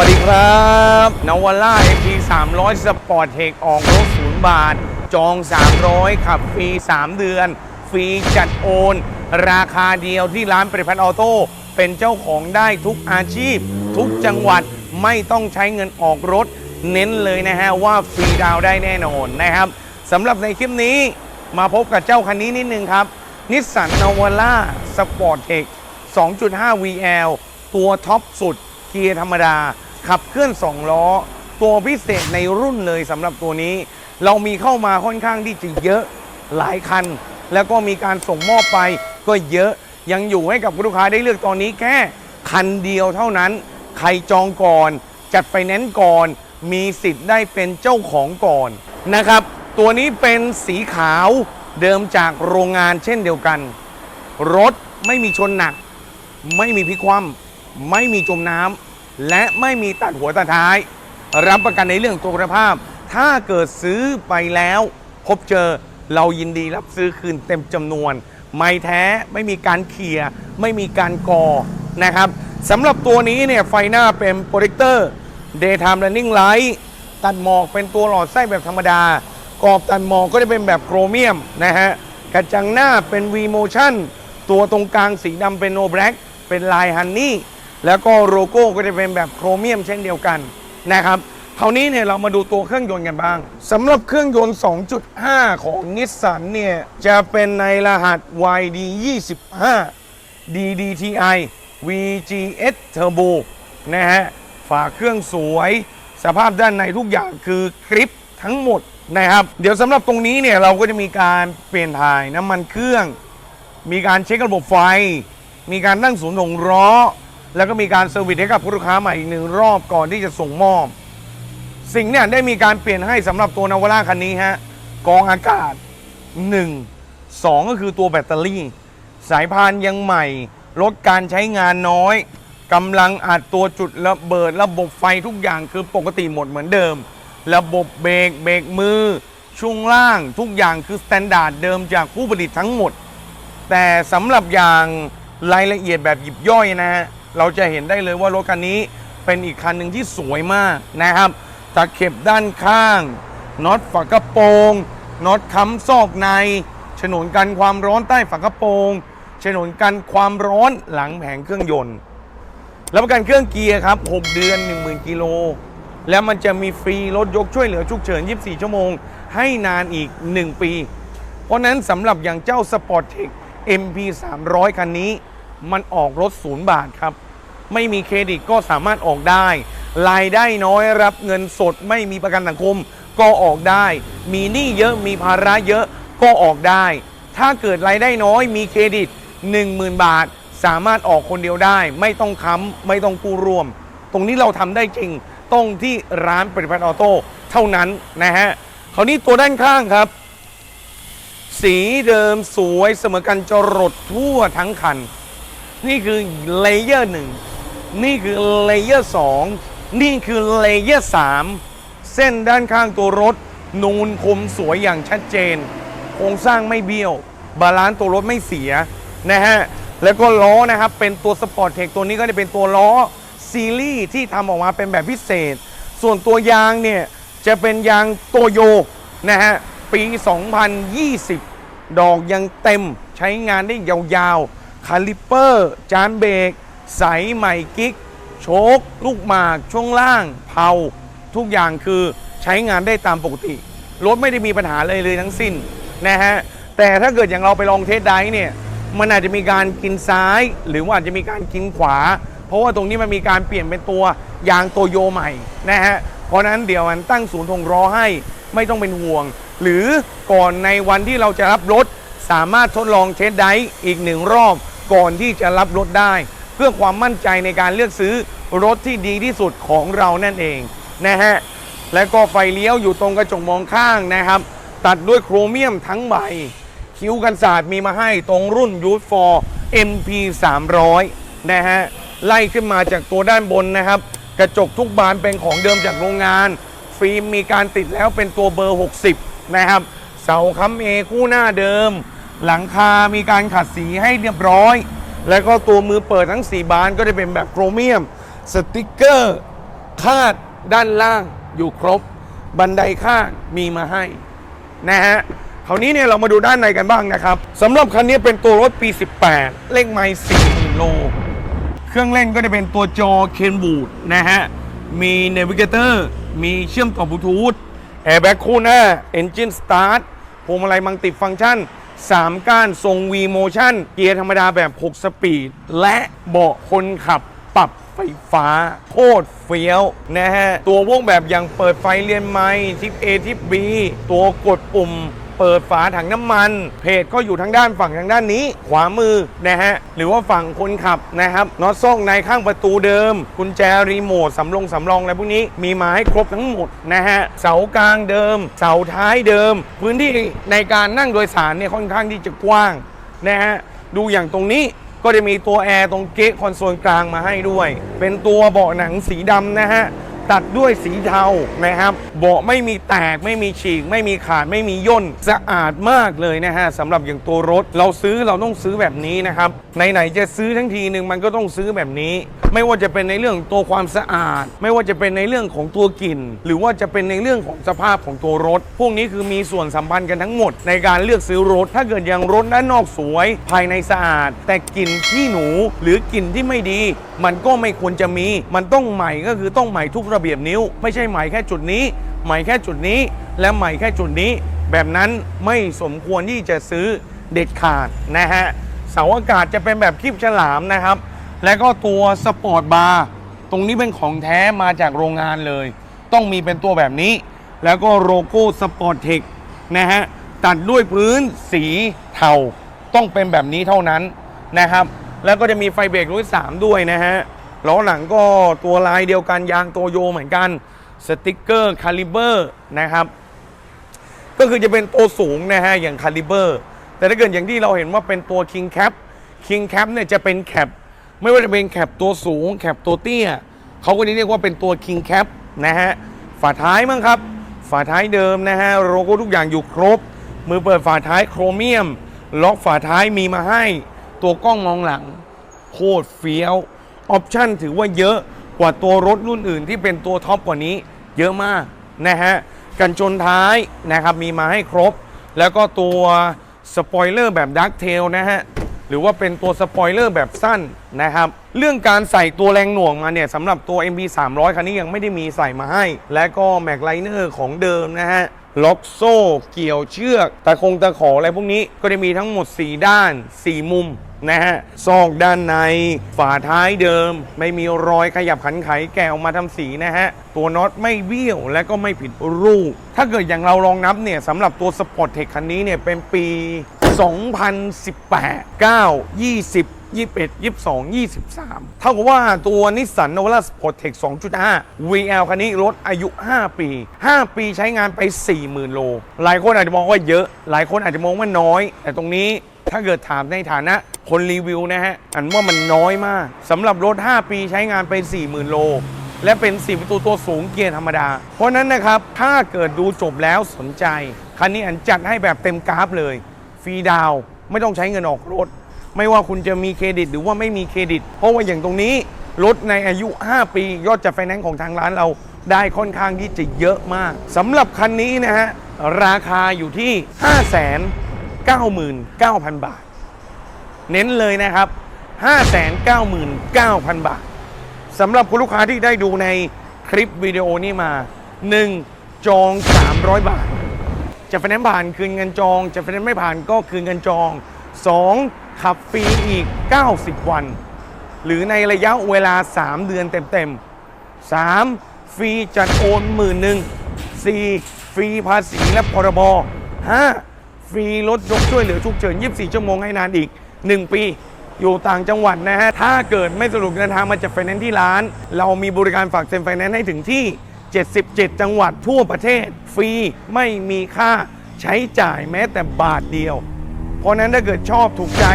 วัสดีครับนวล่า MP 300สปอร์ตเทคออกรถศูนย์บาท จอง 300 ขับฟรี 3 เดือน ฟรีจัดโอน ราคาเดียวที่ร้านปริพันธ์ออโต้ เป็นเจ้าของได้ทุกอาชีพ ทุกจังหวัดไม่ต้องใช้เงินออกรถ เน้นเลยนะฮะว่าฟรีดาวได้แน่นอนนะครับสำหรับในคลิปนี้มาพบกับเจ้าคันนี้นิดนึงครับนิสสันนวล่าสปอร์ตเทค2.5 VL ตัวท็อปสุดเกียร์ธรรมดา ขับเคลื่อน 2 ล้อ ตัวพิเศษในรุ่นเลยสำหรับตัวนี้ เรามีเข้ามาค่อนข้างที่จะเยอะหลายคัน แล้วก็มีการส่งมอบไปก็เยอะยังอยู่ให้กับลูกค้าได้เลือกตอนนี้แค่คันเดียวเท่านั้น ใครจองก่อน จัดไฟแนนซ์ก่อน มีสิทธิ์ได้เป็นเจ้าของก่อนนะครับ ตัวนี้เป็นสีขาวเดิมจากโรงงานเช่นเดียวกัน รถไม่มีชนหนัก ไม่มีพิคว่ำไม่มีจมน้ำ และไม่มีตัดหัวตัดท้าย รับประกันในเรื่องคุณภาพ ถ้าเกิดซื้อไปแล้ว พบเจอเรายินดีรับซื้อคืนเต็มจำนวน ไม่แท้ไม่มีการเขีย่ยไม่มีการกอนะครับสำหรับตัวนี้เนี่ยไฟหน้าเป็นโปรเจคเตอร์ Daytime Running Light ตัดหมอกเป็นตัวหลอดไส้แบบธรรมดา กรอบตัดหมอกก็จะเป็นแบบโครเมียมนะฮะกระจังหน้าเป็น V Motion ตัวตรงกลางสีดำเป็น No Black เป็นลายฮันนี่ แล้วก็โลโก้ก็จะเป็นแบบโครเมียมเช่นเดียวกันนะครับคราวนี้เนี่ยเรามาดูตัวเครื่องยนต์กันบ้างสำหรับเครื่องยนต์ 2.5 ของนิสสันเนี่ยจะเป็นในรหัส YD 25 DDTI VGS Turbo นะฮะฝาเครื่องสวย สภาพด้านในทุกอย่างคือคลิปทั้งหมดนะครับ เดี๋ยวสำหรับตรงนี้เนี่ยเราก็จะมีการเปลี่ยนถ่ายน้ำมันเครื่อง มีการเช็คระบบไฟ มีการตั้งศูนย์ถงล้อ แล้วก็มีการเซอร์วิสให้กับผู้ลูกค้าใหม่อีกหนึ่งรอบก่อนที่จะส่งมอบ สิ่งเนี่ยได้มีการเปลี่ยนให้สำหรับตัวนาวาร่าคันนี้ฮะกองอากาศ 1 2 ก็คือตัวแบตเตอรี่ สายพานยังใหม่ ลดการใช้งานน้อยกำลังอัดตัวจุดระเบิดระบบไฟทุกอย่างคือปกติหมดเหมือนเดิม ระบบเบรกเบรกมือ ช่วงล่างทุกอย่างคือสแตนดาร์ดเดิมจากผู้ผลิตทั้งหมด แต่สำหรับอย่างรายละเอียดแบบหยิบย่อยนะฮะ เราจะเห็นได้เลยว่ารถคันนี้เป็นอีกคันหนึ่งที่สวยมากนะครับตะเข็บด้านข้างน็อตฝากระโปรงน็อตค้ำซอกในฉนวนกันความร้อนใต้ฝากระโปรงฉนวนกันความร้อนหลังแผงเครื่องยนต์รับประกันเครื่องเกียร์ครับ 6 เดือน 10,000กิโล แล้วมันจะมีฟรีรถยกช่วยเหลือฉุกเฉิน 24 ชั่วโมง ให้นานอีก 1 ปี เพราะนั้นสำหรับอย่างเจ้า Sport Tech MP 300 คันนี้ มันออกรถศูนย์บาทครับ ไม่มีเครดิตก็สามารถออกได้ รายได้น้อยรับเงินสดไม่มีประกันสังคม ก็ออกได้ มีหนี้เยอะมีภาระเยอะก็ออกได้ ถ้าเกิดรายได้น้อยมีเครดิต 10,000 บาท สามารถออกคนเดียวได้ ไม่ต้องค้ำไม่ต้องกู้ร่วม ตรงนี้เราทำได้จริงต้องที่ร้านปริพันธ์ออโต้เท่านั้นนะฮะคราวนี้ตัวด้านข้างครับ สีเดิมสวยเสมอกันจรดทั่วทั้งคัน นี่คือเลเยอร์หนึ่งนี่คือเลเยอร์สองนี่คือเลเยอร์สามเส้นด้านข้างตัวรถ นูนคมสวยอย่างชัดเจนโครงสร้างไม่เบี้ยว บาลานซ์ตัวรถไม่เสียนะฮะแล้วก็ล้อนะครับ เป็นตัวสปอร์ตเทคตัวนี้ก็จะเป็นตัวล้อซีรีส์ที่ทำออกมาเป็นแบบพิเศษ ส่วนตัวยางเนี่ยจะเป็นยางโตโยนะฮะปี 2020 ดอกยังเต็มใช้งานได้ยาวๆ คาลิปเปอร์ จานเบรกใสใหม่กิ๊ก โชค ลูกหมาก ช่วงล่าง เผา ทุกอย่างคือใช้งานได้ตามปกติ รถไม่ได้มีปัญหาเลยเลยทั้งสิ้นนะฮะ แต่ถ้าเกิดอย่างเราไปลองเทสไดเนี่ย มันอาจจะมีการกินซ้าย หรือว่าอาจจะมีการกินขวา เพราะว่าตรงนี้มันมีการเปลี่ยนเป็นตัวยางโตโยใหม่นะฮะ เพราะนั้นเดี๋ยวมันตั้งศูนย์ทงรอให้ไม่ต้องเป็นห่วง หรือก่อนในวันที่เราจะรับรถ สามารถทดลองเทสได์อีกหนึ่งรอบก่อนที่จะรับรถได้ เพื่อความมั่นใจในการเลือกซื้อรถที่ดีที่สุดของเรานั่นเองนะฮะและก็ไฟเลี้ยวอยู่ตรงกระจกมองข้างนะครับ ตัดด้วยโครเมียมทั้งใบ คิ้วกันศาสตร์มีมาให้ตรงรุ่นยูทฟอร์ MP 300นะฮะไล่ขึ้นมาจากตัวด้านบนนะครับ กระจกทุกบานเป็นของเดิมจากโรงงาน ฟิล์มมีการติดแล้วเป็นตัวเบอร์ 60 นะครับ เสาค้ำเอคู่หน้าเดิม หลังคา มีการขัดสีให้เรียบร้อย แล้วก็ตัวมือเปิดทั้ง 4 บานก็จะเป็นแบบโครเมียม สติกเกอร์ คาดด้านล่างอยู่ครบ บันไดข้างมีมาให้ นะฮะคราวนี้เนี่ยเรามาดูด้านในกันบ้างนะครับสำหรับคันนี้เป็นตัวรถปี 18 เลขไมล์40,000โล เครื่องเล่นก็จะเป็นตัวจอเคนบูดนะฮะ มีเนวิเกเตอร์ มีเชื่อมต่อบลูทูธแอร์แบ็กคู่หน้า Engine Start พวงมาลัยมังติฟังก์ชัน 3 ก้านทรง V Motion เกียร์ธรรมดาแบบ 6 สปีด และเบาะคนขับปรับไฟฟ้า โคตรเฟี้ยวนะฮะ ตัววงแบบอย่างเปิดไฟเรียนไม้ทิป A ทิป B ตัวกดปุ่ม เปิดฝาถังน้ำมัน เพจก็อยู่ทางด้านฝั่งทางด้านนี้ ขวามือนะฮะหรือว่าฝั่งคนขับนะครับน็อตซ่องในข้างประตูเดิม กุญแจรีโมทสำรองสำรองอะไรพวกนี้มีมาให้ครบทั้งหมดนะฮะเสากลางเดิม เสาท้ายเดิม พื้นที่ในการนั่งโดยสารเนี่ยค่อนข้างที่จะกว้างนะฮะดูอย่างตรงนี้ก็จะมีตัวแอร์ตรงเก๊ะคอนโซลกลางมาให้ด้วย เป็นตัวเบาะหนังสีดำนะฮะ ตัดด้วยสีเทานะครับ เบาะไม่มีแตกไม่มีฉีก ไม่มีขาดไม่มีย่นสะอาดมากเลยนะฮะสำหรับอย่างตัวรถ เราซื้อเราต้องซื้อแบบนี้นะครับไหนๆจะซื้อทั้งทีหนึ่งมันก็ต้องซื้อแบบนี้ ไม่ว่าจะเป็นในเรื่องตัวความสะอาด ไม่ว่าจะเป็นในเรื่องของตัวกลิ่น หรือว่าจะเป็นในเรื่องของสภาพของตัวรถ พวกนี้คือมีส่วนสัมพันธ์กันทั้งหมด ในการเลือกซื้อรถ ถ้าเกิดอย่างรถด้านนอกสวย ภายในสะอาด แต่กลิ่นที่หนูหรือกลิ่นที่ไม่ดี มันก็ไม่ควรจะมี มันต้องใหม่ก็คือต้องใหม่ทุกระเบียบนิ้ว ไม่ใช่ใหม่แค่จุดนี้ ใหม่แค่จุดนี้ และใหม่แค่จุดนี้ แบบนั้นไม่สมควรที่จะซื้อเด็ดขาดนะฮะ เสาอากาศจะเป็นแบบคลิปฉลามนะครับ และก็ตัวสปอร์ตบาร์ตรงนี้เป็นของแท้มาจากโรงงานเลย ต้องมีเป็นตัวแบบนี้ แล้วก็โลโก้สปอร์ตเทคนะฮะ ตัดด้วยพื้นสีเทา ต้องเป็นแบบนี้เท่านั้นนะครับ แล้วก็จะมีไฟเบรกรุ่น3ด้วยนะฮะล้อหลังก็ตัวลายเดียวกันยางโตโยเหมือนกันสติกเกอร์คาลิเบอร์นะครับ ก็คือจะเป็นตัวสูงนะฮะอย่างคาลิเบอร์แต่ถ้าเกิดอย่างที่เราเห็นว่าเป็นตัว King Cap King Cap เนี่ยจะเป็นแคปไม่ว่าจะเป็นแคปตัวสูงแคปตัวเตี้ยเขาก็จะเรียกว่าเป็นตัว King Cap นะฮะฝาท้ายมั้งครับ ฝาท้ายเดิมนะฮะโลโก้ทุกอย่างอยู่ครบ มือเปิดฝาท้ายโครเมียม ล็อกฝาท้ายมีมาให้ ตัวกล้องมองหลัง โคตรเฟี้ยว ออปชั่นถือว่าเยอะกว่าตัวรถรุ่นอื่นที่เป็นตัวท็อปกว่านี้ เยอะมากนะฮะ กันชนท้ายนะครับมีมาให้ครบ แล้วก็ตัวสปอยเลอร์แบบดักเทลนะฮะ หรือว่าเป็นตัวสปอยเลอร์แบบสั้นนะครับ เรื่องการใส่ตัวแรงหน่วงมาเนี่ยสำหรับตัว MB 300คันนี้ยังไม่ได้มีใส่มาให้ และก็แม็กไลเนอร์ของเดิมนะฮะล็อกโซ่ เกี่ยวเชือก ตะคงตะขออะไรพวกนี้ก็จะมีทั้งหมด 4 ด้าน 4 มุม นะฮะซอกด้านใน ฝาท้ายเดิม ไม่มีรอยขยับขันไขแกะออกมาทำสีนะฮะ ตัวน็อตไม่เบี้ยวและก็ไม่ผิดรูป ถ้าเกิดอย่างเราลองนับเนี่ยสำหรับตัวสปอร์ตเทคคันนี้เนี่ยเป็นปี 2018 9 20 21 22 23 เท่ากับว่าตัวนิสสันโนวาร่าสปอร์ตเทค2.5 VL คันนี้ลดอายุ 5 ปี 5 ปีใช้งานไป 40,000 โล หลายคนอาจจะมองว่าเยอะ หลายคนอาจจะมองว่าน้อย แต่ตรงนี้ ถ้าเกิดถามในฐานะคนรีวิวนะฮะ อันว่ามันน้อยมากสำหรับรถ 5 ปีใช้งานไป 40,000 โล และเป็น 4 ประตูตัวสูงเกียร์ธรรมดา เพราะนั้นนะครับ ถ้าเกิดดูจบแล้วสนใจ คันนี้อันจัดให้แบบเต็มกราฟเลย ฟรีดาวไม่ต้องใช้เงินออกรถ ไม่ว่าคุณจะมีเครดิตหรือว่าไม่มีเครดิต เพราะว่าอย่างตรงนี้รถในอายุ 5 ปียอดจากไฟแนนซ์ของทางร้านเราได้ค่อนข้างที่จะเยอะมากสำหรับคันนี้นะฮะราคาอยู่ที่ 599,000 บาท เน้นเลยนะครับ 599,000 บาทสำหรับคุณลูกค้าที่ได้ดูในคลิปวิดีโอนี้มา 1. จอง 300 บาท จะไฟแนนซ์ผ่านคืนเงินจอง จะไฟแนนซ์ไม่ผ่านก็คืนเงินจอง 2. ขับฟรีอีก 90 วัน หรือในระยะเวลา 3 เดือนเต็มๆ 3. ฟรีจัดโอนหมื่นหนึ่ง 4. ฟรีภาษีและพรบ 5. ฟรีรถยกช่วยเหลือฉุกเฉิน 24 ชั่วโมงให้นานอีก 1 ปีอยู่ต่างจังหวัดนะฮะ ถ้าเกิดไม่สะดวกเดินทางมาจากไฟแนนซ์ที่ร้าน เรามีบริการฝากเซ็นไฟแนนซ์ให้ถึงที่ 77 จังหวัดทั่วประเทศ ฟรีไม่มีค่าใช้จ่ายแม้แต่บาทเดียว เพราะนั้นถ้าเกิดชอบถูกใจ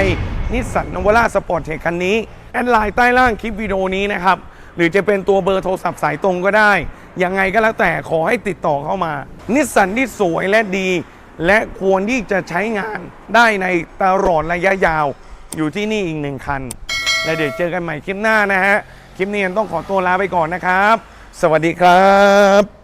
นิสสันนวาร่าสปอร์ตเทคคันนี้ แอดไลน์ใต้ล่างคลิปวิดีโอนี้นะครับ หรือจะเป็นตัวเบอร์โทรศัพท์สายตรงก็ได้ ยังไงก็แล้วแต่ขอให้ติดต่อเข้ามา นิสสันที่สวยและดี และควรที่จะใช้งานได้ในตลอดระยะยาวอยู่ที่นี่อีกหนึ่งคัน และเดี๋ยวเจอกันใหม่คลิปหน้านะฮะ คลิปนี้ยังต้องขอตัวลาไปก่อนนะครับ สวัสดีครับ